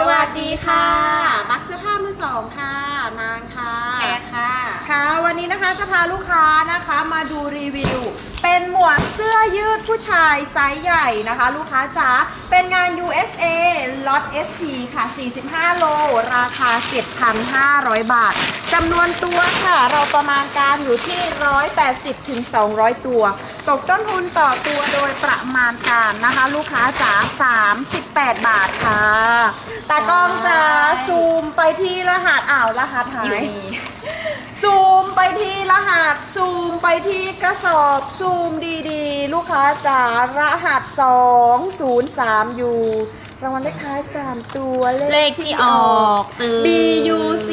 สวัสดีค่ะ มักเสื้อผ้ามือสองค่ะ นางค่ะแพรค่ะ ค่ะ วันนี้นะคะจะพาลูกค้านะคะมาดูรีวิว เป็นหมวดเสื้อยืดผู้ชายไซส์ใหญ่นะคะ ลูกค้าจ๋า เป็นงาน USA ล็อต SP ค่ะ 45 โล ราคา 7,500 บาท จำนวนตัวค่ะ เราประมาณการอยู่ที่ 180ถึง200 ตัว ตกต้นทุนต่อตัวโดยประมาณการนะคะ ลูกค้าจ๋า38 บาทค่ะตากล้องจ๋าซูมไปที่รหัสอ้าวรหัสหาอยู่ย นี่ ซูมไปที่รหัส ซูมไปที่กระสอบ ซูมดีๆ ลูกค้าจ๋ารหัส 203 อยู่รางวัลเลขท้าย 3 ตัวเลขที่ออกตื่น BUC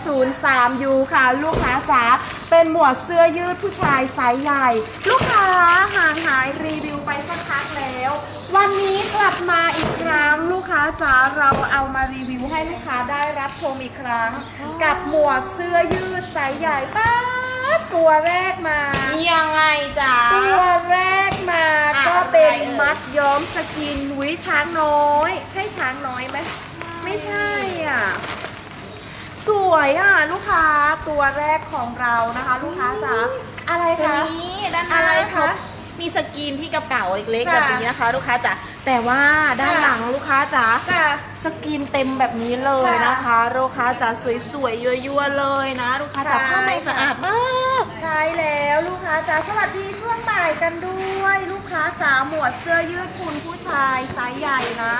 203 U ค่ะ ลูกค้าจ๋า เป็นหมวดเสื้อยืดผู้ชายไซส์ใหญ่ ลูกค้าห่างหายรีวิวไปสักพักแล้ว วันนี้กลับมาอีกครั้งลูกค้าจ๋าเราเอามารีวิวให้ลูกค้าได้รับชมอีกครั้ง กับหมวดเสื้อยืดไซส์ใหญ่ป้าดตัวแรกมายังไงจ๊ะตัวแรกมาอะก็เป็นอะไรเอ่ยมัดย้อมสกินวิช้างน้อย ใช่ช้างน้อยไหมไม่ใช่อะ สวยอะลูกค้าตัวแรกของเรานะคะ ลูกค้าจ๋าอะไรตัวคะ นี้ด้านหน้าอะไรคะเขามีสกรีนที่กระเป๋าเล็กๆจ้ะ แบบนี้นะคะ ลูกค้าจ๋าแต่ว่าด้านค่ะหลังลูกค้าจ๋าจ้ะ สกรีนเต็มแบบนี้เลยนะคะ ลูกค้าจ๋าสวยๆยั่วๆเลยนะ ลูกค้าจ๋าใช่ ผ้าไหมสะอาดมาก ใช่แล้วลูกค้าจ๋าสวัสดีช่วงบ่ายกันด้วย ลูกค้าจ๋าหมวดเสื้อยืดคุณผู้ชายไซส์ใหญ่นะ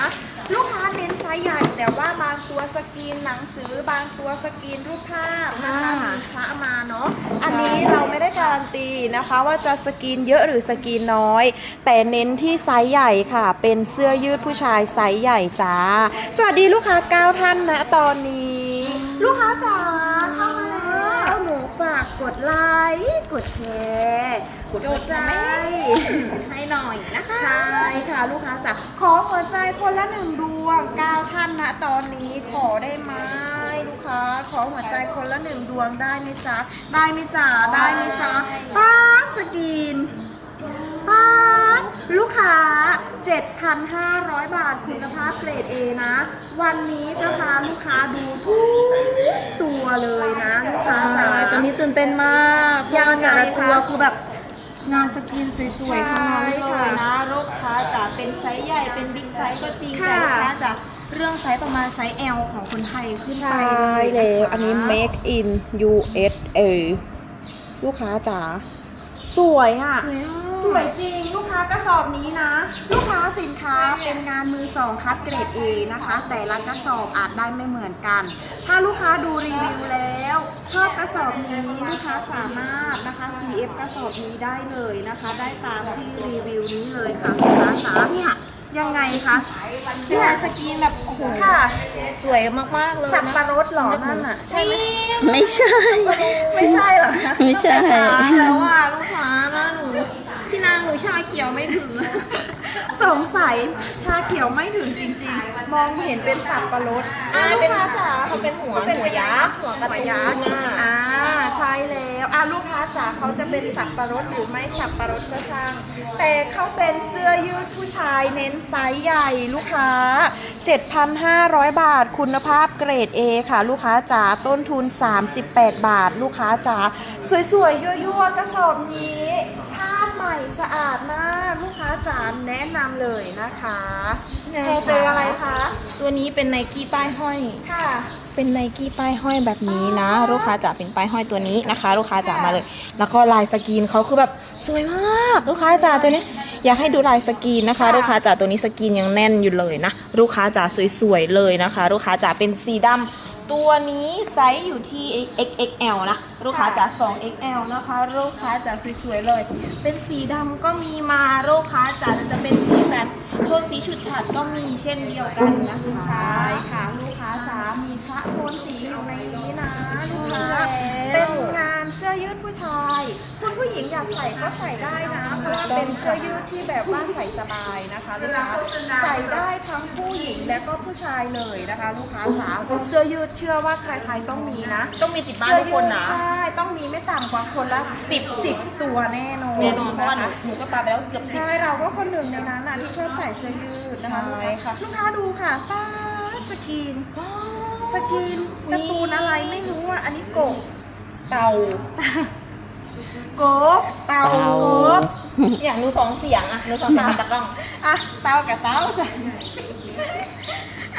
ลูกค้าเน้นไซส์ใหญ่ แต่ว่าบางตัวสกรีนหนังสือบางตัวสกรีนรูปภาพนะคะอ่ามีพระมาเนาะอันนี้เราไม่ได้การันตีนะคะว่าจะสกรีนเยอะหรือสกรีนน้อย แต่เน้นที่ไซส์ใหญ่ค่ะ เป็นเสื้อยืดผู้ชายไซส์ใหญ่จ้า สวัสดีลูกค้าเก้าท่านนะตอนนี้ ลูกค้าจ๋าเข้ามาแล้วหนูฝากก ดไลค์กดแชร์กดหัวใจ ให้หน่อยนะคะใช่ค่ะลูกค้าจ๋าขอหัวใจคนละหนึ่งดวงเก้าท่านนะตอนนี้ขอได้ไหมลูกค้าขอหัวใจคนละหนึ่งดวงได้ไหมจ๊ะได้ไหมจ๊ะได้ไหมจ๊ะป้าสกินป้าดลูกค้า 7,500 บาทคุณภาพเกรด A นะ วันนี้จะพาลูกค้าดูทุกตัวเลยนะลูกค้าจ๋า ตอนนี้ตื่นเต้นมากเพยัราะงว่าไงแต่ละตัวคะคือแบบงานสกรีนสวยๆทั้งนั้นใช่เลค่ะยนะลูกค้าจ๋าเป็นไซส์ใหญ่เป็นบิ๊กไซส์ก็จริงค่ะแต่ลูกค้าจ๋าเรื่องไซส์ประมาณไซส์ L ของคนไทยขึ้นไปใช่เลยแล้วะคะอันนี้ make in USA ลูกค้าจ๋าสวยอะสวยอะ สวยจริงลูกค้ากระสอบนี้นะ ลูกค้าสินค้าเป็นงานมือสองคัดเกรด A นะคะ แต่ละกระสอบอาจได้ไม่เหมือนกัน ถ้าลูกค้าดูรีวิวแล้ว ชอบกระสอบนี้ลูกค้าสามารถนะคะ CF กระสอบนี้ได้เลยนะคะ ได้ตามที่รีวิวนี้เลยค่ะลูกค้าจ๋าเนี่ยยังไงคะที่ลายสกรีนแบบโอ้โหค่ะ สวยมากๆเลยสับนะปะรดเหรอนั่นอะใช่ไหมไม่ใช่ ไม่ใช่เหรอคะไม่ใช่ช้าแล้วอะลูกค้านะหนู พี่นางหนูชาเขียวไม่ถึง สงสัยชาเขียวไม่ถึงจริง ๆ มองเห็นเป็นสับปะรดอ่าลูเป็นกค้าจ๋าเขาเป็นหัวเขาเป็นหัวยักษ์หัวกระหัวตุ้นยักษ์อะอ่าใช่แล้วอะลูกค้าจ๋าเขาจะเป็นสับปะรดหรือไม่สับปะรดก็ช่าง แต่เขาเป็นเสื้อยืดผู้ชายเน้นไซส์ใหญ่ลูกค้า 7,500 บาทคุณภาพเกรด A ค่ะ ลูกค้าจ๋าต้นทุน 38 บาท ลูกค้าจ๋าสวยๆยั่วๆกระสอบนี้ผ้า ใหม่สะอาดมากลูกค้าจ๋าแนะนำเลยนะคะแพรเจออะไรคะ ตัวนี้เป็นไนกี้ป้ายห้อย ค่ะ เป็นไนกี้ป้ายห้อยแบบนี้นะ ลูกค้าจ๋าเป็นป้ายห้อยตัวนี้นะคะ ลูกค้าจ๋ามาเลย แล้วก็ลายสกรีนเขาคือแบบสวยมาก ลูกค้าจ๋าตัวนี้ อยากให้ดูลายสกรีนนะคะค่ะลูกค้าจ๋าตัวนี้สกรีนยังแน่นอยู่เลยนะ ลูกค้าจ๋าสวยๆเลยนะคะ ลูกค้าจ๋าเป็นสีดำ ตัวนี้ไซส์อยู่ที่ XXL นะ ลูกค้าจ๋า 2XL นะคะ ลูกค้าจ๋าสวยๆเลย เป็นสีดำก็มีมาลูกค้าจ๋าจะเป็นสีแฟนโทนสีฉุดฉาดก็มีเช่นเดียวกันนะคะใช่ค่ะ ลูกค้าจ๋ามีพระโทนสีอยู่ในนี้นะ ลูกค้าแล้วเป็นงานเสื้อยืดผู้ชาย คุณผู้หญิงอยากใส่ก็ใส่ได้นะเพราะว่าเป็นเสื้อยืดที่แบบว่าใส่สบายนะคะลูกค้าใส่ได้ทั้งผู้หญิงและก็ผู้ชายเลยนะคะ ลูกค้าจ๋าเสื้อยืดเชื่อว่าใครๆต้องมีนะ ต้องมีติดบ้านเสื้อทุกยืคนดนะใช่ต้องมีไม่ต่ำกว่าคนละสิบสิบตัวแน่นอนแน่นอนเพราะว่าหนูคหนูก็ปาไปแล้วเกือบสิบใช่เราก็คนหนึ่งในนั้นนะที่ชอบใส่เสื้อยืดนะคะใช่ค่ะลูกค้าดูค่ะป้าสสกรีน สกรีนการ์ตูนอะไรไม่รู้อะ อันนี้กบเต่ากบเต่าเต่ากบอย่างหนูสองเสียงอะหนูสองเสียงเป็นตะกล้องอะเต่ากับเต่าจ้ะ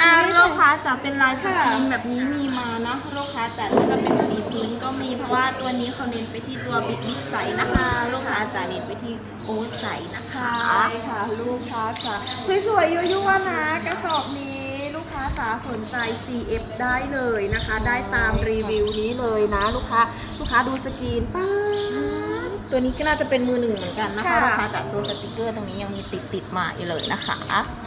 อ่าลูกค้าจะเป็นลายสกรีนแบบนี้มีมานะลูกค้าจะถ้าจะเป็นสีพื้นก็มีเพราะว่าตัวนี้เขาเน้นไปที่ตัวบิ๊กบิ๊กไซส์นะคะลูกค้าจะเน้นไปที่โอเวอร์ไซส์นะคะใช่ค่ะ ลูกค้าจ๋าสวยๆยั่วๆนะกระสอบนี้ลูก ค้าจ๋าสนใจ CF ได้เลยนะคะ ได้ตามรีวิวนี้เลยนะลูกค้า ลูกค้าดูสกรีนป้าด ตัวนี้ก็น่าจะเป็นมือหนึ่งเหมือนกันนะคะค่ะลูกค้าจากตัวสติกเกอร์ตรงนี้ยังมีติดติดๆมาอยู่เลยนะคะ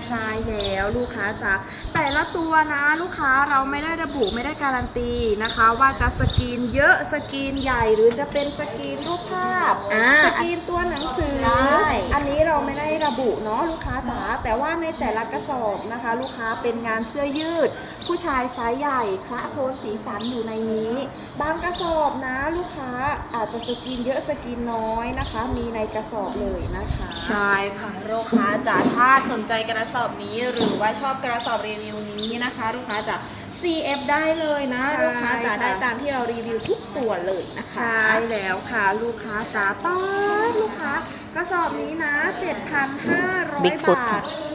ใช่แล้วลูกค้าจ๋าแต่ละตัวนะลูกค้าเราไม่ได้ระบุไม่ได้การันตีนะคะ ว่าจะสกรีนเยอะสกรีนใหญ่หรือจะเป็นสกรีนรูปภาพอ่าสกรีนตัวหนังสือ ใช่ อันนี้เราไม่ได้ระบุเนาะลูกค้าจ๋าแต่ว่าในแต่ละกระสอบนะคะ ลูกค้าเป็นงานเสื้อยืด ผู้ชายไซส์ใหญ่คละโทนสีสันอยู่ในนี้ บางกระสอบนะ ลูกค้าอาจจะสกรีนเยอะสกรีนน้อยนะคะ มีในกระสอบเลยนะคะใช่ค่ะลูกค้าจ๋าถ้าสนใจกระสอบนี้หรือว่าชอบกระสอบรีวิวนี้นะคะ ลูกค้าจะ CF ได้เลยนะใช่ลูกค้าจะค่ะ ได้ตามที่เรารีวิวทุกตัวเลยนะคะ ใช่แล้วค่ะ ลูกค้าจ๋าป้าดลูกค้า กระสอบนี้นะ 7,500 Bigfoot บาทคุณภาพเก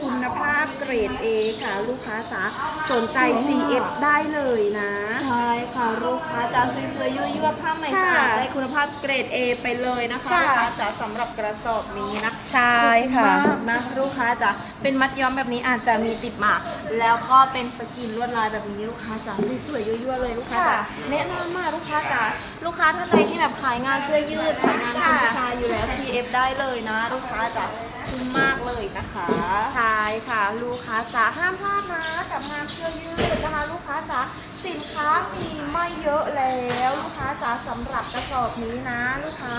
รด A ค่ะ ลูกค้าจ๋าสนใจ CF ได้เลยนะ ใช่ค่ะลูกค้าจะสวยๆยั่วๆผ้าไหมสะอาดค่ะได้คุณภาพเกรด A ไปเลยนะคะค่ะลูกค้าจ๋าสำหรับกระสอบนี้นะ ใช่ค่ะ มากนะลูกค้าจะเป็นมัดย้อมแบบนี้อาจจะมีติดหมากแล้วก็เป็นสกรีนลวดลายแบบนี้ลูกค้าจ๋าสวยๆยั่วๆเลยลูกค้าจ๋าค่ะแนะนำมากลูกค้าจ๋าลูกค้าท่านใดที่แบบขายงานเสื้อยืดขายงานคุณผู้ชายอยู่แล้ว CF ได้เลยนะ ลูกค้าจ๋า คุ้มมากเลยนะคะใช่ค่ะลูกค้าจ๋าห้ามพลาดนะกับงานเสื้อยืดนะคะ ลูกค้าจ๋าสินค้ามีไม่เยอะแล้วลูกค้าจ๋าสำหรับกระสอบนี้นะ ลูกค้า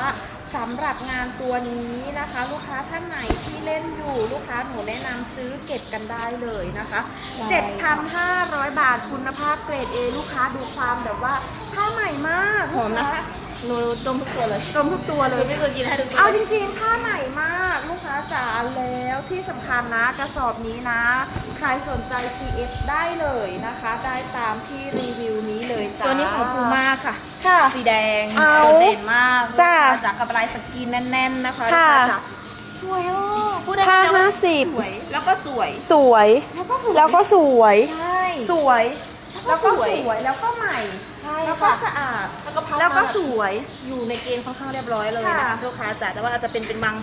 สำหรับงานตัวนี้นะคะ ลูกค้าท่านไหนที่เล่นอยู่ลูกค้าหนูแนะนำซื้อเก็บกันได้เลยนะคะใช่7,500 บาทคุณภาพเกรด A ลูกค้าดูความแบบว่าผ้าใหม่มากหอมนะหนูดมทุกตัวเลยรวมทุกตัวเลเลยยไม่เคยกินให้ทุกตัวเอาจริงๆผ้าใหม่มากลูก ค้าจ๋าแล้วที่สำคัญนะกระสอบนี้นะ ใครสนใจ CF ได้เลยนะคะ ได้ตามที่รีวิวนี้เลยจ้าตัวนี้ของภูมาค่ะ ค่ะ สีแดงเอาโดดเด่นมากจ้าจากกับลายสกรีนแน่น ๆ นะคะค่ะ ลูกาจ๋าสวยอะพูดได้ผ้าคำเดียวว่ห้าสิบ สวยแล้วก็สวย สวย แล้วก็สวยแล้วก็สวย ใช่สวย แล้วก็สวยสวยแล้วก็ใหม่ ใช่แล้วก็ค่ะสะอาดแล้วก็พับแล้วก็มาสวย อยู่ในเกณฑ์ค่อนข้างเรียบร้อยเลยนะค่ะลูกค้าจ๋าแต่ว่าอาจจะเป็นเป็นบาง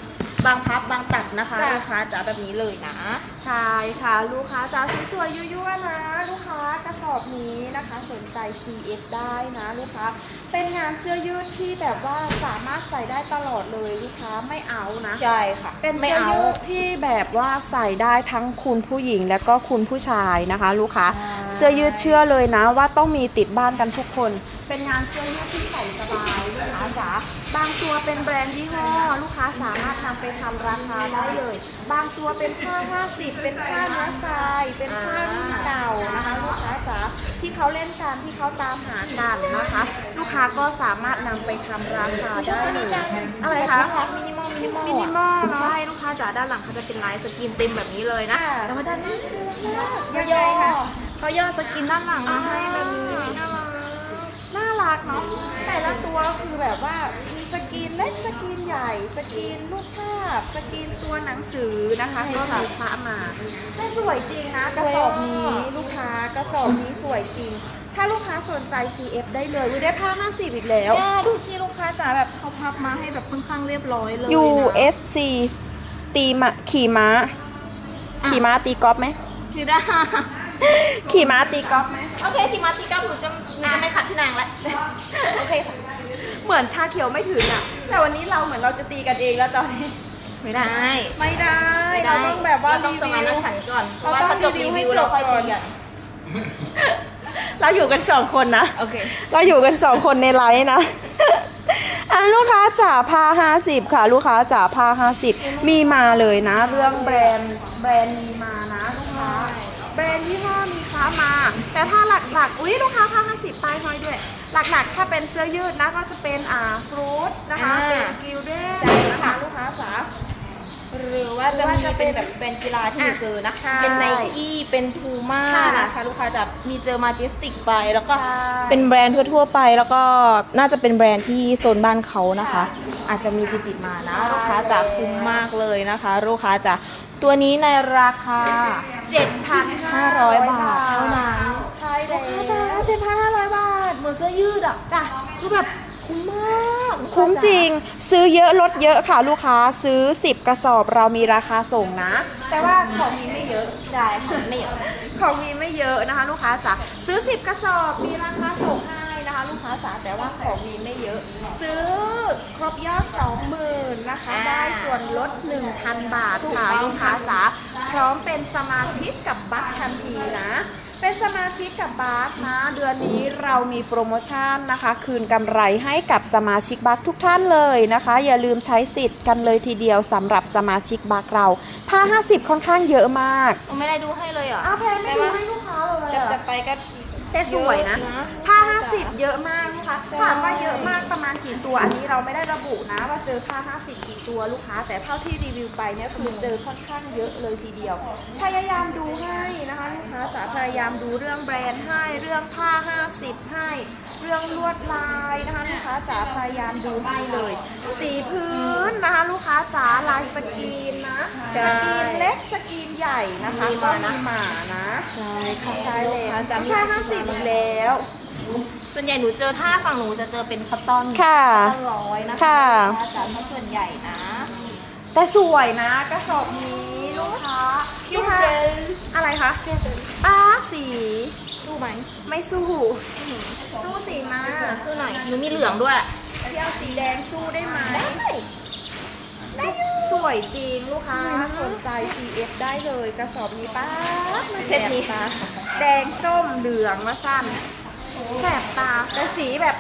บางพับบางตัดนะคะจ้ะ ลูกค้าจ๋าแบบนี้เลยนะ ใช่ค่ะ ลูกค้าจ๋าสวยๆยั่วๆนะ ลูกค้ากระสอบนี้นะคะ สนใจ CF ได้นะลูกค้าเป็นงานเสื้อยืดที่แบบว่าสามารถใส่ได้ตลอดเลยลูกค้าไม่เอานะ ใช่ค่ะเป็นไม่เสื้อเอายืดที่แบบว่าใส่ได้ทั้งคุณผู้หญิงและก็คุณผู้ชายนะคะ ลูกค้าใช่เสื้อยืดเชื่อเลยนะว่าต้องมีติดบ้านกันทุกคน เป็นงานเสื้อยืดที่ใส่สบายลูกค้าจ๋าบางตัวเป็นแบรนด์ยี่ห้อลูกค้าสามารถนำไปทำราคาได้เลย บางตัวเป็นผ้า50 เป็นผ้าเนื้อทรายเป็นผ้ารุ่นเก่านะคะลูกค้าจ๋าที่เขาเล่นกันที่เขาตามหากันนะคะ ลูกค้าก็สามารถนำไปทำราคาได้เลยอะไรคะมินิมอลมินิมอลมินิมอลเนอะใช่ลูกค้าจ๋าด้านหลังเขาจะเป็นลายสกรีนเต็มแบบนี้เลยนะค่ะแต่ว่าด้านหน้ายังไงคะเขาย่อสกรีนด้านหลังมาให้แบบนี้อ่าน่ารักน่า รักเนาะแต่ละตัวคือแบบว่ามีสกรีนเล็กสกรีนใหญ่ สกรีนรูปภาพ สกรีนตัวหนังสือนะคะใช่ก็ค่ะมีพระมาแต่สวยจริงนะกระสอบนี้สวยอะลูกค้ากระสอบนี้สวยจริง ถ้าลูกค้าสนใจ CF ได้เลยอุ๊ยได้ผ้า50 อีกแล้วแย่ดูสิลูกค้าจ๋าแบบเขาพับมาให้แบบค่อนข้างเรียบร้อยเลยนะ USC ตีมะขี่ม้า ขี่ม้าตีกอล์ฟไหมคือได้ ขี่ม้าตีกอล์ฟไหมโอเคทีมาตีกับหนูจะ หนูจะไม่ขัดที่นางแล้วโอเคค่ะเหมือนชาเขียวไม่ถึงอะ แต่วันนี้เราเหมือนเราจะตีกันเองแล้วตอนนี้ ไม่ได้ ไม่ได้ไม่เราได้ต้องแบบว่าเรต้องสมานฉันท์ก่อนเพเราราะว่าต้องถ้าจบรีรีวิววิวให้เราจบค่อยก่ตีอนกันเราอยู่กันสองคนนะ โอเค เราอยู่กันสองคนในไลฟ์นะอันลูกค้าจ๋าผ้าห้าสิบค่ะ ลูกค้าจ๋าผ้าห้าสิบมีมาเลยนะ เรื่องแบรนด์แบรนด์มีมานะลูกค้าแบ รนด์ยี่ห้อมีค้ามา แต่ถ้าหลักๆ อุ้ยลูกค้าผ้าห้าสิบป้ายห้อยด้วย หลักๆ ถ้าเป็นเสื้อยืดนะก็จะเป็นอ่าฟรุตนะคะอ่า เป็นกิลเด้นนะคะลูกค้าจ๋า หรือว่าจะมีเป็นแบบเป็นกีฬาที่หนูเจอนะ ใช่เป็นไนกี้เป็นพูม่าค่ะนะคะลูกค้าจะมีเจอมาจิสติกไป แล้วก็ใช่เป็นแบรนด์ทั่วๆไป แล้วก็น่าจะเป็นแบรนด์ที่โซนบ้านเขานะคะค่ะอาจจะมีติดๆมานะ ใช่ลูกค้าจะคุ้มมากเลยนะคะ ลูกค้าจะ ตัวนี้ในราคา 7,500 บาทเท่านั้น ใช่ลูแล้กค้าจะเจ็ดพันห้าร้อยบาท เหมือนเสื้อยืดอะจ้ะคือแบบคุ้มมากคุ้มจริง ซื้อเยอะลดเยอะค่ะลูกค้าซื้อ 10 กระสอบเรามีราคาส่งนะ แต่ว่าของมีไม่เยอะใช่ค่ะไม่เยอะของมีไม่เยอะนะคะ ลูกค้าจ๋าซื้อ 10 กระสอบมีราคาส่งให้ นะคะลูกค้าจ๋าแต่ว่าของมีไม่เยอะ ซื้อครบยอด20,000นะคะอ่าได้ส่วนลด 1,000 บาทถูกค่ะต้องลูกค้าจ๋าพร้อมเป็นสมาชิกกับบัคทันทีนะเป็นสมาชิกกับบัคนะ เดือนนี้เรามีโปรโมชั่นนะคะ คืนกำไรให้กับสมาชิกบัคทุกท่านเลยนะคะ อย่าลืมใช้สิทธิ์กันเลยทีเดียวสำหรับสมาชิกบัคเราผ้า50 ค่อนข้างเยอะมากหนูไม่ได้ดูให้เลยอะอ้าวแพรไม่ดูให้ลูกค้าเลยจะอะจะไปก็ แต่สวยนะเยอะนะผ้า50เยอะมากนะคะใช่ถามว่าเยอะมากประมาณกี่ตัว อันนี้เราไม่ได้ระบุนะ ว่าเจอผ้า50กี่ตัวลูกค้า แต่เท่าที่รีวิวไปเนี่ยคือเจอค่อนข้างเยอะเลยทีเดียว พยายามดูให้นะคะลูกค้าจะพยายามดูเรื่องแบรนด์ให้เรื่องผ้า50 ให้เรื่องลวดลายนะคะลูกค้าจ๋าพยายามดูให้เลย สีพื้นนะคะลูกค้าจ๋าลายสกรีนนะใช่สกรีนเล็กสกรีนใหญ่นะคะมีก็มานะ มีหมานะใช่ค่ะใช่เลยจะมีผ้าห้าสิบอีกแล้ว ส่วนใหญ่หนูเจอถ้าฝั่งหนูจะเจอเป็นคอตตอนค่ะ คอตตอนร้อยนะคะค่ะ จะถ้าส่วนใหญ่นะ แต่สวยนะกระสอบนี้ลูก ค้าลูกค้าอะไรคะป้าสี สู้ไหม ไม่สู้ สู้สีมาสู้หน่อยหนูมีเหลืองด้วยพี่เอาสีแดงสู้ได้ไหมได้สวยจริงลูกค้าสนใจ CF ได้เลยกระสอบนี้ป้ามันเซตนี้แสบตาแดงส้มเหลืองมาสั้นแสบตาแต่สีแบบ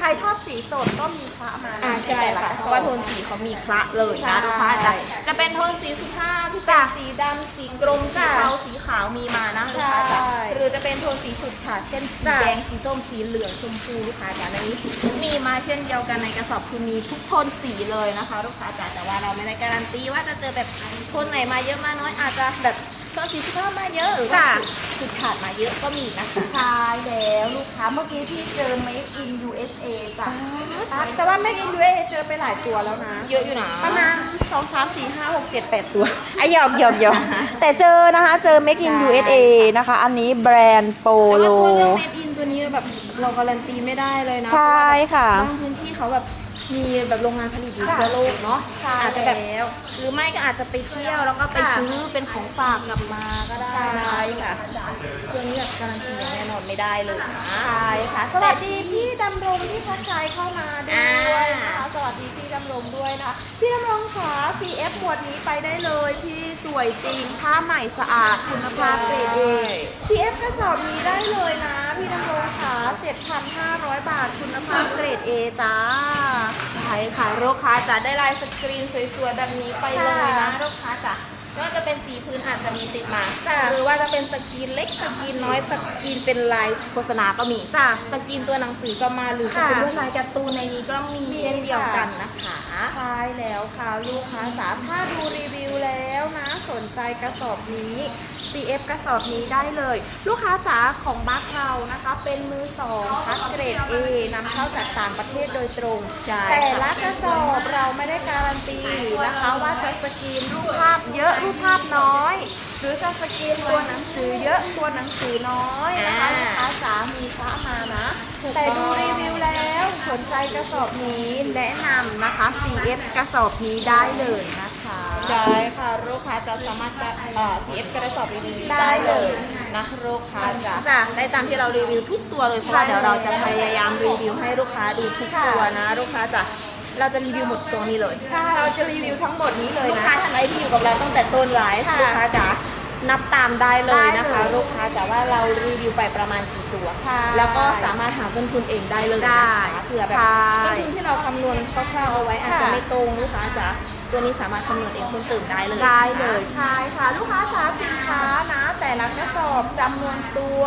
ใครชอบสีสดก็มีพระมานะอ่าใช่แต่ลค่ะกเพสอบราะว่าโทนสีเขามีคละเลยใช่นะลูกค้าจะจะเป็นโทนสีสุภาพที่เป็นสีดำสีกรมสีจ้ะเทาสีขาวมีมานะลูกค้าใช่จะหรือจะเป็นโทนสีฉูดฉาดเช่นสีจ้ะแดงสีส้มสีเหลืองชมพูลูกค้าจ๋าในนี้มีมาเช่นเดียวกันในกระสอบคือมีทุกโทนสีเลยนะคะ ลูกค้าจ๋าแต่ว่าเราไม่ได้การันตีว่าจะเจอแบบโทนไหนมาเยอะมาน้อยอาจจะแบบ โทนสีสุภาพมาเยอะหรือว่าจ้ะฉูดฉาดมาเยอะก็มีนะคะใช่แล้วลูกค้าเมื่อกี้ที่เจอ Made in USA จ้ะแต่ว่า Made in USA เจอไปหลายตัวแล้วนะ เยอะอยู่นะประมาณ2 3 4 5 6 7 8ตัว ไอะหยอกหยอกหยอกแต่เจอนะคะ เจอ Make in ใช่ USA นะคะ อันนี้แบรนด์โปแต่โล ว่าตัวเรื่อง made in ตัวนี้แบบเราการันตีไม่ได้เลยนะใช่ค่ะ เพราว่าแบบบางพื้นที่เขาแบบ มีแบบโรงงานผลิตอยู่ค่ะทั่วโลกเนาะใช่อาจจะแบบแล้ว หรือไม่ก็อาจจะไปเที่ยวแล้วก็ไปค่ะ ซื้อเป็นของฝากกลับมาก็ได้นะใช่ค่ะตัวนี้แบบการันตีอย่างแน่นอนไม่ได้เลยนะ ใช่ค่ะ สวัสดีพี่ดำรงที่ทักทายเข้ามาด้วยนะคะสวัสดีพี่ดำรงด้วยนะคะพี่ดำรงขา CF หมวดนี้ไปได้เลยพี่สวยจริงผ้าใหม่สะอาดคุณภาพเกรดเอ CF กระสอบนี้ได้เลยนะ พี่ดำรงขา7,500 บาทคุณภาพเกรด A จ้า ใช่ค่ะลูกค้าจะได้ลายสกรีนสวยๆแบบนี้ไปเลยนะค่ะลูกค้าจะ ไม่ว่าจะเป็นสีพื้นอาจจะมีติดมาจ้ะ หรือว่าจะเป็นสกรีนเล็กสกรีนน้อยสกรีนเป็นลายโฆษณาก็มี จ้าสกรีนตัวหนังสือก็มาหรือจะค่ะเป็นลวดลายการ์ตูนในนี้ก็มีมี เช่นเดียวกันค่ะนะคะ ใช่แล้วค่ะลูกค้าจ๋าถ้าดูรีวิวแล้วนะ สนใจกระสอบนี้ CF กระสอบนี้ได้เลย ลูกค้าจ๋าของบัคเรานะคะ เป็นมือสองคัดเกรด A นำเข้าจากต่างประเทศโดยตรง ใช่ แต่ค่ะละกระสอบเราไม่ได้การันตีนะคะ ว่าจะสกรีนรูปภาพเยอะรูปภาพน้อย หรือจะสกรีนตัวหนังสือเยอะตัวหนังสือน้อยนะคะลูกค้าจ๋ามีพระมานะ แต่ดูรีวิวแล้วสนใจกระสอบนี้แนะนำนะคะ CF กระสอบนี้ได้เลยนะคะใช่ค่ะลูกค้าจะสามารถจะเอ่อ CF กระสอบรีวิวได้ได้เลเลยยนะลูกค้าจะจ้ะได้ตามที่เรารีวิวทุกตัวเลยเพราะว่าใช่เดี๋ยวเราจะพยายามรีวิวให้ลูกค้าดูทุกค่ะตัวนะ ลูกค้าจะ เราจะรีวิวหมดตัวนี้เลยใช่เราจะรีวิวทั้งหมดนี้เลยลูกนะ ค้าท่านใดที่อยู่กับเราตั้งแต่ต้นไลฟ์ค่ะลูกค้าจะนับตามได้เลยนะได้คะเลยลูกค้าจะว่าเรารีวิวไปประมาณกี่ตัว ใช่แล้วก็สามารถหาต้นทุนเองได้เลยได้นะคะเผื่อแบบใช่ต้นทุนที่เราคำนวณคร่าวๆเอาไว้อาจจะค่ะ ไม่ตรงลูกค้าจะ ตัวนี้สามารถคำนวณเองเพิ่มเติมได้เลยได้เลยใช่ค่ะ ลูกค้าจ๋าสินค้านะ แต่ละกระสอบจำนวนตัว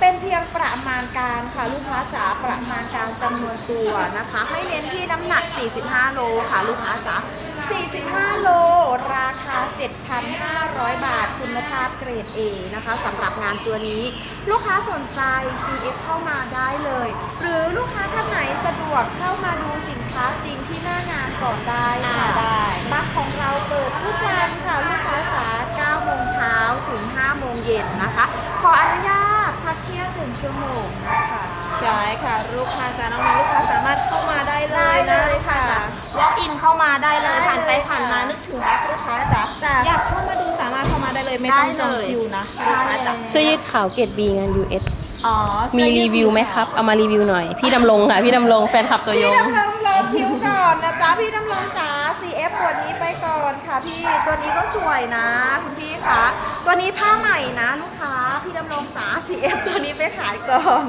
เป็นเพียงประมาณการค่ะ ลูกค้าจ๋าประมาณการจำนวนตัวนะคะ ให้เน้นที่น้ำหนัก 45 โลค่ะ ลูกค้าจ๋า45 โล ราคา 7,500 บาท คุณภาพเกรด A นะคะสำหรับงานตัวนี้ ลูกค้าสนใจ CF เข้ามาได้เลย หรือลูกค้าท่านไหนสะดวกเข้ามาดูสิน ค้าจริงที่หน้างานก่อนได้ค่ะ ได้บัคของเราเปิดทุกวันค่ะ ลูกค้าจ๋า9โมงเช้าถึง 5 โมงเย็นนะคะ ขออนุญาตพักเที่ยงหนึ่งชั่วโมงนะคะใช่ค่ะ ลูกค้าจ้าน้องๆลูกค้าสามารถเข้ามาได้เลยได้นะเลยค่ะ วอล์กอินเข้ามาได้เลยได้ผ่านไปเลยผ่านมาค่ะนึกถึงรักลูกค้าจ้าจ้ะอยากเข้ามาดูสามารถเข้ามาได้เลยไม่ต้องจองได้เลย คิวนะใช่ลูกค้าจ้าเลยเสื้อยืดขาวเกรดบีงาน US อ๋อมีรีวิวไหมครับ เอามารีวิวหน่อย พี่ดำรงค่ะ พี่ดำรงแฟนคลับตัวยพี่งดำรงรอ คิวก่อนนะจ๊ะพี่ดำรงจ๋า CF ตัวนี้ไปก่อนค่ะพี่ตัวนี้ก็สวยนะคุณพี่คะตัวนี้ผ้าใหม่นะลูกค้าพี่ดำรงจ๋า CF ตัวนี้ไปขายก่อน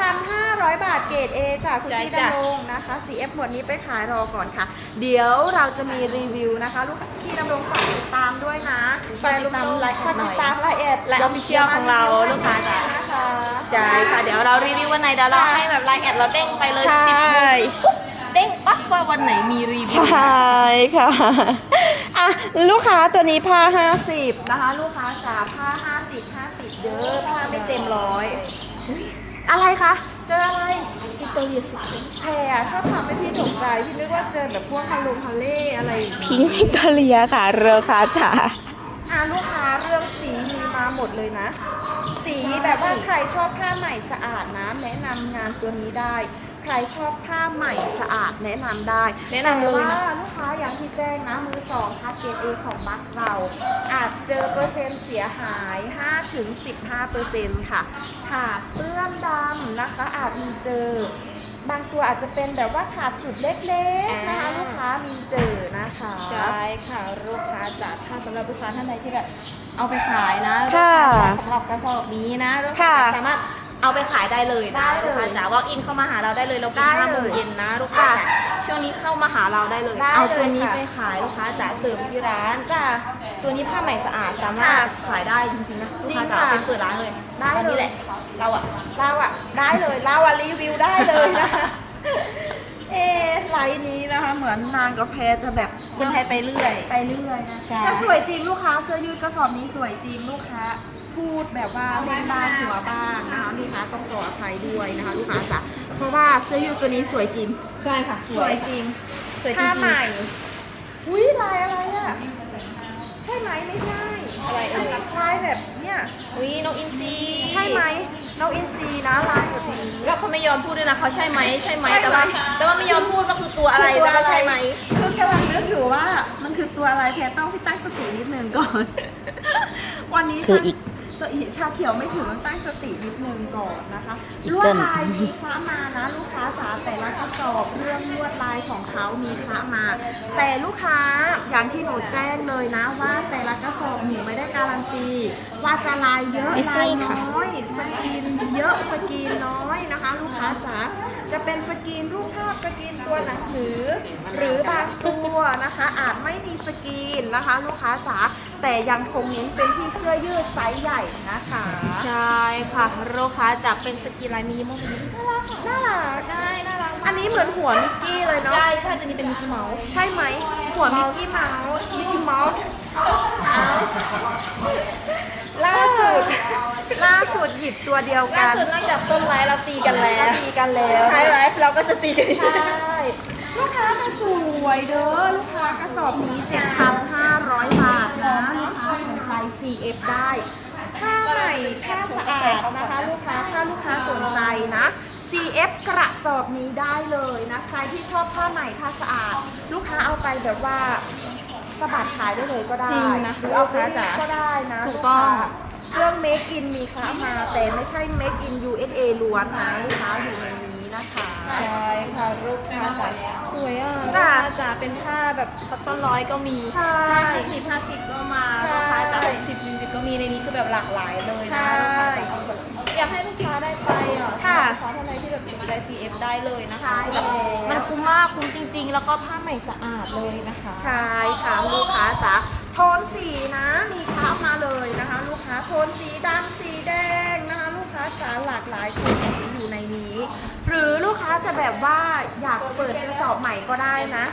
7,500 บาทเกรด A จากคุณพี่ใช่จ้ะดำรงนะคะ CF หมวดนี้ไปขายรอก่อนค่ะ เดี๋ยวเราจะมีรีวิวนะคะ ลูกค้าพี่ดำรงฝากติดตามด้วยนะฝากติดตามไลน์แอฝากดหน่ติอยดตามไลน์แอดและ official ของเราลูกค้าจ้ะนะคะใช่ค่ะเดี๋ยวเรารีวิววันไหนเดี๋ยวเราให้แบบไลน์แอดเราเด้งไปเลยใช่สิบโมงปุ๊บ เด้งปั๊บว่าวันไหนมีรีวิวใช่ค่ะอะลูกค้าตัวนี้ผ้า 50 นะคะ ลูกค้าจ๋าผ้า 50 50 เยอะผ้าไม่เต็มร้อยอะไรคะเจออะไรอิตาลีสแพรอะชอบทำให้พี่ตกใจ พี่นึกว่าเจอแบบพวกฮาโลฮาเล่อะไรอย่างพิงี้งค์วิกตอเรียค่ะ เรือค่ะจ๋า อะลูกค้าเรื่องสีมีมาหมดเลยนะ สีแบบว่าใครชอบผ้าใหม่สะอาดนะแนะนำงานตัวนี้ได้ ใครชอบผ้าใหม่สะอาดแนะนำได้แนะนำเลยแต่นะว่าลูกค้าอย่างที่แจ้งนะมือสองคัดเกรดเอของบัคเรา อาจเจอเปอร์เซ็นต์เสียหาย 5-15เปอร์เซ็นต์ค่ะขาดเปื้อนดำนะคะ อาจมีเจอบางตัวอาจจะเป็นแบบว่าขาดจุดเล็กๆนะคะ ลูกค้ามีเจอนะคะใช่ค่ะลูกค้าจ๋าถ้าสำหรับลูกค้าท่านใดที่แบบเอาไปขายนะค่ะ ลูกค้าจ๋าสำหรับกระสอบนี้นะลูกค้าค่ะ สามารถ เอาไปขายได้เลยนะได้เลยลูกค้าจ๋าวอล์กอินเข้ามาหาเราได้เลยเราปิดได้ห้าเลยโมงเย็นนะลูกค้าจ้ะจ๋าช่วงนี้เข้ามาหาเราได้เลย ได้เอาตัวนี้เลยค่ะ ไปขายลูกค้าจ๋าเสริมที่ร้านจ้ะตัวนี้ผ้าใหม่สะอาดสามารถขายได้จริงๆนะลูกค้าจ๋าจริงค่ะเอาไปเปิดร้านเลยได้ตอนนี้เลยแหละ เราอะ เราอะได้เลยเราอะรีวิวได้เลยนะเอะไลน์นี้นะคะ เหมือนนางกับแพรจะแบบคนไทยไปเรื่อย ไปเรื่อยนะใช่ แต่สวยจริงลูกค้าเสื้อยืดกระสอบนี้สวยจริงลูกค้า พูดแบบว่าเล่นบ้างหัวบ้างนะคะลูกค้าต้องขออภัยด้วยนะคะลูกค้าจ๋าเพราะว่าเสื้อยืดตัวนี้สวยจริงใช่ค่ะ สวยจริงสวยจริผ้างใหม่อุ้ยลายอะไรอะใช่ไหมไม่ใช่อะไรเอ่ยลายแบบเนี้ยอุ้ยน้องอินซีใช่ไหมน้องอินซีนะลายแบบนี้แล้วเขาไม่ยอมพูดด้วยนะเขาใช่ไหมใช่ไหมใช่ไหมแต่ว่าแต่ว่าไม่ยอมพูดว่าคือตัวอะไรคืแต่ว่าใช่ไหมคือกำลังนึกอยู่ว่ามันคือตัวอะไรแพรต้องพี่ตั้งสตินิดนึงก่อน วันนี้คืออีก ตัวอีกชาเขียวไม่ถึงต้องตั้งสตินิดนึงก่อนนะคะอีกลวเจิ้ดนลายมีพระมานะลูกค้าจ๋าแต่ละกระสอบเรื่องลวดลายของเขามีพระมา แต่ลูกค้าอย่างที่หนูแจ้งเลยนะว่าแต่ละกระสอบหนูไม่ได้การันตีว่าจะลายเยอะดิสนีลายย์น้ค่ะอยสกรีนเยอะสกรีนน้อยนะคะ ลูกค้าจ๋า จะเป็นสกรีนรูปภาพสกรีนตัวหนังสือ หรือบางตัวนะคะ อาจไม่มีสกรีนนะคะ ลูกค้าจ๋าแต่ยังคงเน้นเป็นที่เสื้อยืดไซส์ใหญ่นะคะใช่ค่ะลูกค้าจะเป็นสกินลายมินิมอลน่ารักใช่น่ารักอันนี้เหมือนหัวมิกกี้เลยเนาะใช่ใช่ตัวนี้เป็นมิกกี้เมาส์ใช่ไหมหัวมิกกี้เมาส์มิกกี้เมาส์เอาล่าสุด ล่าสุดหยิบตัวเดียวล่ากันสุดนอกจากต้นไม้เราตีกันแล้ว ตีกันแล้วใช่ไหมเราก็จะตีกันใช่ลูกค้ามาสวยเด้อลูกค้ากระสอบนี้ 7,500 บาทนะลูกค้าสนใจ CF ได้ค่าใหม่ค่าสะอาดนะคะ ลูกค้าถ้าลูกค้าสนใจนะ CF กระสอบนี้ได้เลยนะใครที่ชอบผ้าใหม่ผ้าสะอาด ลูกค้าเอาไปแบบว่าสะบัดขายได้เลยก็ได้จริงนะหรือเอาไปลูกค้าจ๋า ก็ได้นะถูกต้อง ลูค้า เครื่อง make in มีค้ามาแต่ไม่ใช่ make in USA ล้วนนะลูกค้าอยู่ในนี้นะคะใช่ค่ะลูกค้าจ๋าสวยอะจ้ะลูกค้าจ๋าเป็นผ้าแบบคอตตอนร้อยก็มีใช่ห้าสิบห้าสิบก็มาใช่ลูกค้าจ๋าหกสิบสี่สิบก็มีในนี้คือแบบหลากหลายเลยใช่นะลูกค้าจ๋าอยากให้ลูกค้าได้ไปอะค่ะลูกค้าท่านใดที่แบบสนใจ CF ได้เลยนะคะใช่แบบแล้วมันคุ้มมากคุ้มจริง ๆ แล้วก็ผ้าใหม่สะอาดเลยนะคะ ใช่ค่ะลูกค้าจ๋าโทนสีนะ มีค้ามาเลยนะคะ ลูกค้าโทนสีดำสีแดงนะคะ ลูกค้าจ๋าหลากหลายโทนสีอยู่ในนี้ หรือลูกค้าจะแบบว่าอยากเปิดกระสอบใหม่ก็ได้นะ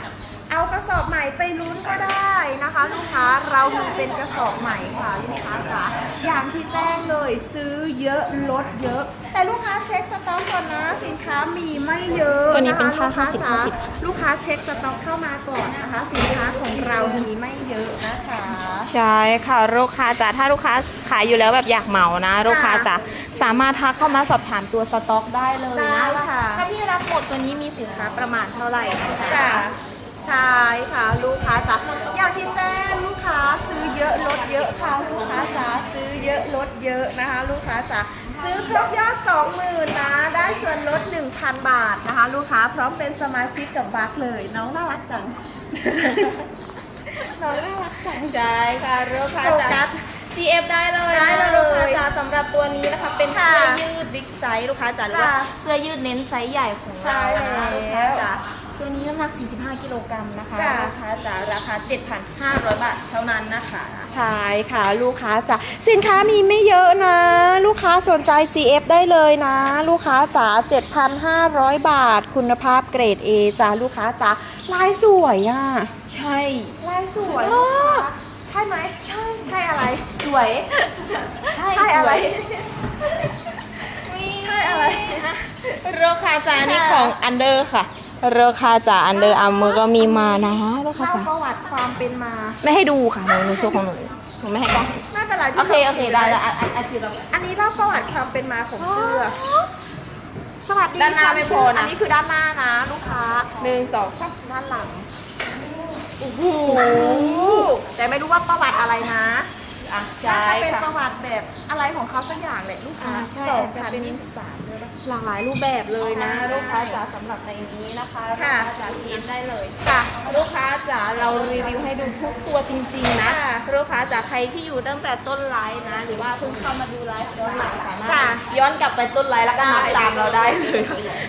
เอากระสอบใหม่ไปลุ้นก็ได้นะคะ ลูกค้าเรามีเป็นกระสอบใหม่ค่ะลูกค้าจ๋าอย่างที่แจ้งเลยซื้อเยอะลดเยอะ แต่ลูกค้าเช็คสต็อกก่อนนะ สินค้ามีไม่เยอะตัวนี้เป็นนะคะผ้าลูกค้า50จ๋า50ลูกค้าเช็คสต็อกเข้ามาก่อนนะคะ สินค้าของเรามีไม่เยอะนะคะ ใช่ค่ะลูกค้าจ๋าถ้าลูกค้าขายอยู่แล้วแบบอยากเหมานะ ลูกค้าจ๋าสามารถทักเข้ามาสอบถามตัวสต็อกได้เลยได้นะค่ะ ถ้าพี่รับหมดตัวนี้มีสินค้าประมาณเท่าไหร่นะคะจ้ะใช่ค่ะ ลูกค้าจ๋าอย่างที่แจ้งลูกค้าซื้อเยอะลดเยอะค่ะลูกค้าจ๋าซื้อเยอะลดเยอะนะคะ ลูกค้าจ๋าซื้อครบยอด20,000นะได้ส่วนลด 1,000 บาทนะคะ ลูกค้าพร้อมเป็นสมาชิกกับบัคเลย น้องน่ารักจัง น้องน่ารักจังใช่ค่ะลูกค้าโฟกัจ๋าส CF ได้เลยได้เลยนะลูกค้าจ๋าสำหรับตัวนี้นะคะ เป็นค่ะเสื้อยืดบิ๊กไซส์ลูกค้าจ๋าหรือว่าจ้ะเสื้อยืดเน้นไซส์ใหญ่ของใช่เรานะแล้ว ลูกค้าจ๋า ตัวนี้น้ำหนัก 45 กิโลกรัมนะคะจ้ะลูกค้าจ๋าราคา 7,500 บาทเท่านั้นนะคะ ใช่ค่ะ ลูกค้าจ๋าสินค้ามีไม่เยอะนะ ลูกค้าสนใจ CF ได้เลยนะ ลูกค้าจ๋า7,500 บาท คุณภาพเกรด A จ้าลูกค้าจ๋าลายสวยอะใช่ ลายสวยมากใช่ไหมใช่ใช่อะไร สวย ใช่อะไร ใช่อะไรราคาจ๋านี่ค่ะของอันเดอร์ค่ะ ราคาจ๋าอันเดอร์อาร์เมอร์ก็มีมานะราคาเล่าจ๋าประวัติความเป็นมา ไม่ให้ดูค่ะหนูหนูโชว์ของหนูหนูไม่ให้กล้องไม่เป็นไรพี่โอเคโอเคได้แล้วอันอันอันคือเราอันนี้เล่าประวัติความเป็นมาของเสื้อ สวัสดีด้านหน้าไม่พอนะ อันนี้คือด้านหน้านะ ลูกค้าหนึ่งสองสามด้านหลัง โอ้โห แต่ไม่รู้ว่าประวัติอะไรนะ อะน่าใช่จะเป็นค่ะ ประวัติแบบอะไรของเขาสักอย่างแหละลูกค้าอ่าใช่สองจะพันเป็น ยี่สิบสามเลยนะหลากหลายรูปแบบเลยนะใช่ ลูกค้าจ๋าสำหรับในนี้นะคะลูกค่ะค้าจ๋าทีมได้เลยจ้ะลูกค้าจ๋าเรารีวิวให้ดูทุกตัวจริงๆนะค่ะลูกค้าจ๋าใครที่อยู่ตั้งแต่ต้นไลฟ์นะ หรือว่าเพิ่งเข้ามาดูไลฟ์ย้อนหลังสามารถจ้ะ ย้อนกลับไปต้นไลฟ์แล้วก็นับตามเราได้เลย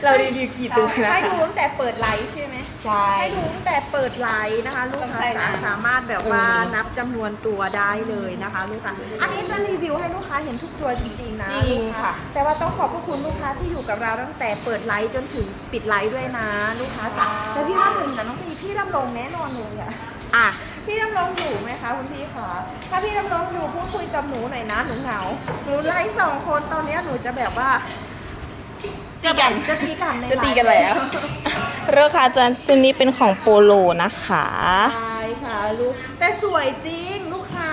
เรารีวิวกี่ตัวนะให้ดูตั้งแต่เปิดไลฟ์ใช่ไหม ใช่ ให้ดูตั้งแต่เปิดไลฟ์นะคะ ลูกค้าจ๋าสามารถแบบว่านับจำนวนตัวได้เลยนะคะลูกค้าอันนี้จะรีวิวให้ลูกค้าเห็นทุกตัวจริงๆนะจริงลูกค่ะ แต่ว่าต้องขอบพระคุณลูกค้าที่อยู่กับเราตั้งแต่เปิดไลฟ์จนถึงปิดไลฟ์ด้วยนะ ลูกค้าจ๋าแล้วพี่ว่าหนึ่งกับน้องพีพี่ดำรงแน่นอนเลยอะ อะ พี่ดำรงอยู่ไหมคะคุณพี่คะถ้าพี่ดำรงอยู่พูดคุยกับหนูหน่อยนะหนูเหงาหนูไลฟ์สองคนตอนเนี้ยหนูจะแบบว่าตีกันจะตีกันในจะตีไฟ์กันแล้ว ราคาจานตัวนี้เป็นของโปโลนะคะ ใช่ค่ะลูกแต่สวยจริงลูกค้า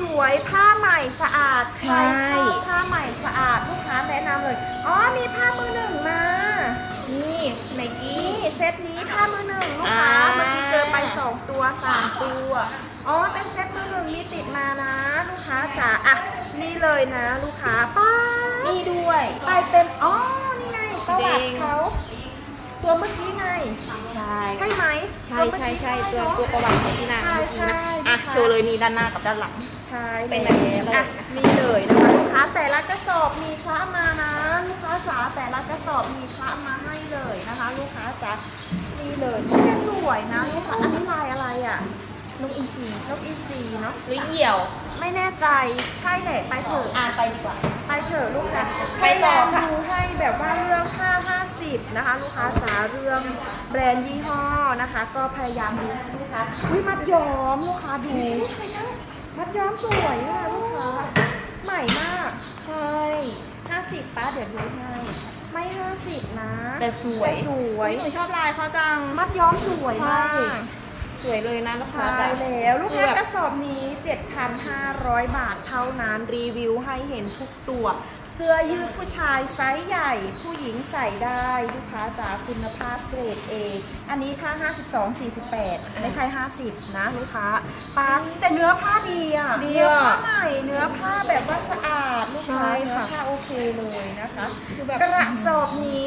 สวยผ้าใหม่สะอาดใช่ ชอบผ้าใหม่สะอาดลูกค้าแนะนำเลยอ๋อมีผ้ามือหนึ่งมา นี่ไนกี้นี่เซตนี้ผ้ามือหนึ่งลูกค้าอ่า เมื่อกี้เจอไปสองตัวสามตัวอ๋อเป็นเซตมือหนึ่งมีติดมานะ ลูกค้าจ๋าอะนี่เลยนะ ลูกค้าป้าบ นี่ด้วย ไปเป็น อ๋อ นี่ไงประวัติแดงเขา ตัวเมื่อกี้ไง ใช่ใช่ไหมใช่ใช่ใช่เมื่ตัวอตัวกี้ประวัติของพี่นางใช่เมื่อกี้นะใช่อะค่ะโชว์เลยนี่ด้านหน้ากับด้านหลัง ใช่เป็นแล้วแบบนี้เลยอะนี่เลยนะคะลูกค้าแต่ละกระสอบมีคละมานะลูกค้าจ๋าแต่ละกระสอบมีคละมาให้เลยนะคะ ลูกค้าจ๋านี่เลยนี่สวยนะลูกค้าอันนี้ลายอะไรอะนกอินทรีนกอีซีเนาะหรือเหี่ยว ไม่แน่ใจใช่แหละไปเถอะอะไปดีกว่า ไปเถอะลูกค้าไปต่อค่ะพยายามดูให้แบบว่าเรื่องค่า 50นะคะ ลูกค้าจ๋าเรื่องแบรนด์ยี่ห้อนะคะ ก็พยายามดูให้ลูกค้าอุ้ยมัดย้อมลูกค้าดูมัดย้อมสวยอะลูกค้าใหม่มาก ใช่50ป้าเดี๋ยวดูให้ไม่50นะแต่สวยแต่สวยหนูชอบลายเขาจังมัดย้อมสวยมากใช่สวยเลยนะลูกค้าใช่จ๋าแล้วลูกคือค้าแบบกระสอบนี้ 7,500 บาทเท่านั้นรีวิวให้เห็นทุกตัว เสื้อยืดผู้ชายไซส์ใหญ่ ผู้หญิงใส่ได้ลูกค้าจ๋าคุณภาพเกรด A อันนี้ค่า 52 48 ไม่ใช่ 50 นะลูกค้าปาแต่เนื้อผ้าดีอะดีเนื้ออะผ้าใหม่เนื้อผ้าแบบว่าสะอาดลูกค้า ใช่เนื้อค่ะผ้าโอเคเลยนะคะคือแบบกระสอบนี้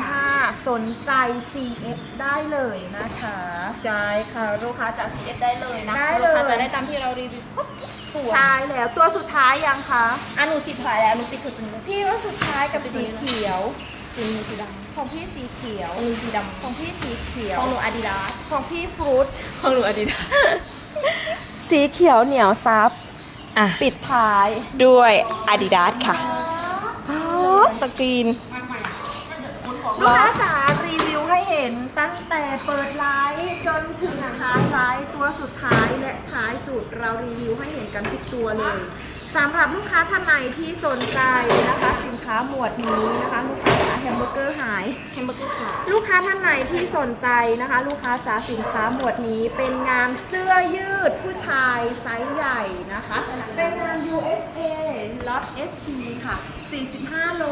7,500 สนใจ CF ได้เลยนะคะ ใช่ค่ะ ลูกค้าจาก CF ได้เลยนะได้ลูกเลยค้าจะได้ตามที่เรารีวิวครบตัวใช่แล้วตัวสุดท้ายยังคะอะหนูติดถ่ายแล้วหนูติดคือตัวนี้พี่ว่าสุดท้ายกับสีเขียวสีนี้สีดของพี่สีเขียวำของหนูสีดำของพี่สีเขียขวองหนูอาดิดาสของพี่ฟรุตของหนูอาดิดาสสีเขียวเหนียวซับ อะ ปิดท้ายด้วยอาดิดาสค่ะสกรีน ลูกค้าจ๋ารีวิวให้เห็นห็นตั้งแต่เปิดไลฟ์จนถึงท้ายไลฟ์ตัวสุดท้ายและท้ายสุดเรารีวิวให้เห็นกันทุกตัวเลยสำหรับลูกค้าท่านไหนที่สนใจนะคะสินค้า หมวดนี้นะคะลูกค้าจ๋าแฮมเบอร์เกอร์หาย แฮมเบอร์เกอร์ค่ะ ลูกค้าท่านไหนที่สนใจนะคะ ลูกค้าจ๋าสินค้าหมวดนี้เป็นงานเสื้อยืดผู้ชายไซส์ใหญ่นะคะ เป็นงาน USA ล็อต SP ค่ะ 45 โล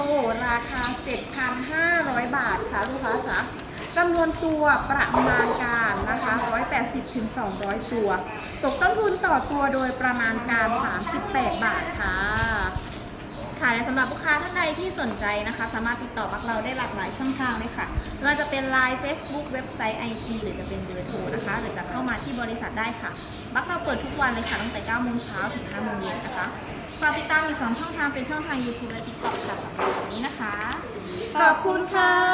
ราคา 7,500 บาทค่ะ ลูกค้าจ๋าจำนวนตัวประมาณการนะคะ 180ถึง200 ตัว ตกต้นทุนต่อตัวโดยประมาณการ 38 บาทค่ะ ค่ะและสำหรับลูกค้าท่านใดที่สนใจนะคะ สามารถติดต่อบักเราได้หลากหลายช่องทางเลยค่ะไม่ว่าจะเป็น Line Facebook เว็บไซต์ IG หรือจะเป็นเบอร์โทรนะคะ หรือจะเข้ามาที่บริษัทได้ค่ะบักเราเปิดทุกวันเลยค่ะตั้งแต่9โมงเช้าถึง5โมงเย็นนะคะฝากติดตามอีก 2 ช่องทางเป็นช่องทาง YouTube และ TikTok ค่ะสำหรับวันนี้นะคะ ขอบคุณค่ะ